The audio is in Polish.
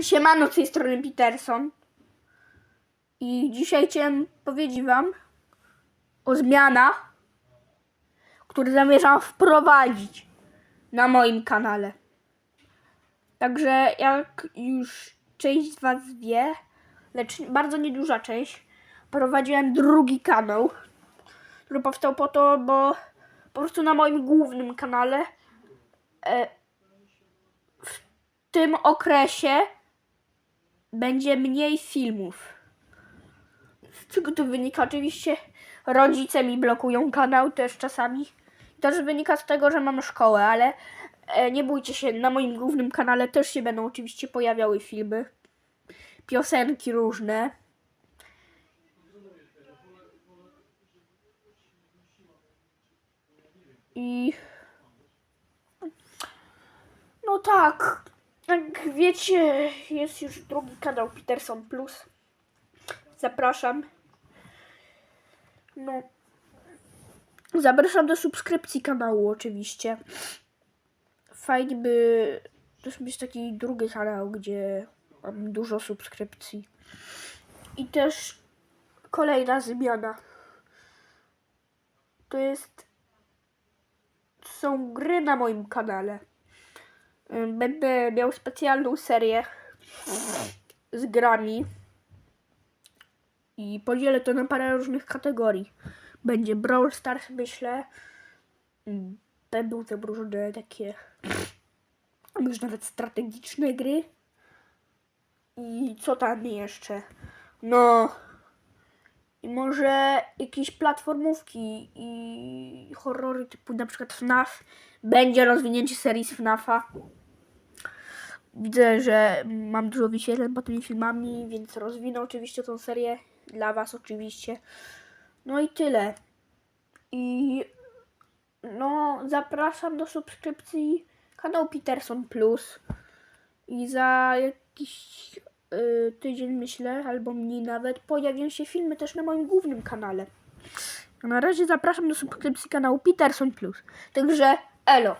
Siemano, z tej strony Peterson. I dzisiaj chciałem powiedzieć wam o zmianach, które zamierzam wprowadzić na moim kanale. Także jak już część z was wie, lecz bardzo nieduża część, prowadziłem drugi kanał, który powstał po to, bo po prostu na moim głównym kanale e, w tym okresie będzie mniej filmów. Z czego to wynika? Oczywiście rodzice mi blokują kanał też czasami. To też wynika z tego, że mam szkołę, ale e, nie bójcie się, na moim głównym kanale też się będą oczywiście pojawiały filmy, piosenki różne. I no tak, wiecie, jest już drugi kanał Peterson Plus. Zapraszam. No. Zapraszam do subskrypcji kanału oczywiście. Fajnie by też mieć taki drugi kanał, gdzie mam dużo subskrypcji. I też kolejna zmiana. To jest są gry na moim kanale. Będę miał specjalną serię z grami i podzielę to na parę różnych kategorii. Będzie Brawl Stars, myślę. Będą tam różne takie już nawet strategiczne gry. I co tam jeszcze? No. I może jakieś platformówki i horrory typu na przykład FNAF. Będzie rozwinięcie serii z FNAFa. Widzę, że mam dużo wyświetleń pod tymi filmami, więc rozwinę oczywiście tą serię dla Was oczywiście. No i tyle. I no, zapraszam do subskrypcji kanał Peterson Plus. I za jakiś y, tydzień, myślę, albo mniej nawet, pojawią się filmy też na moim głównym kanale. Na razie zapraszam do subskrypcji kanału Peterson Plus. Także elo.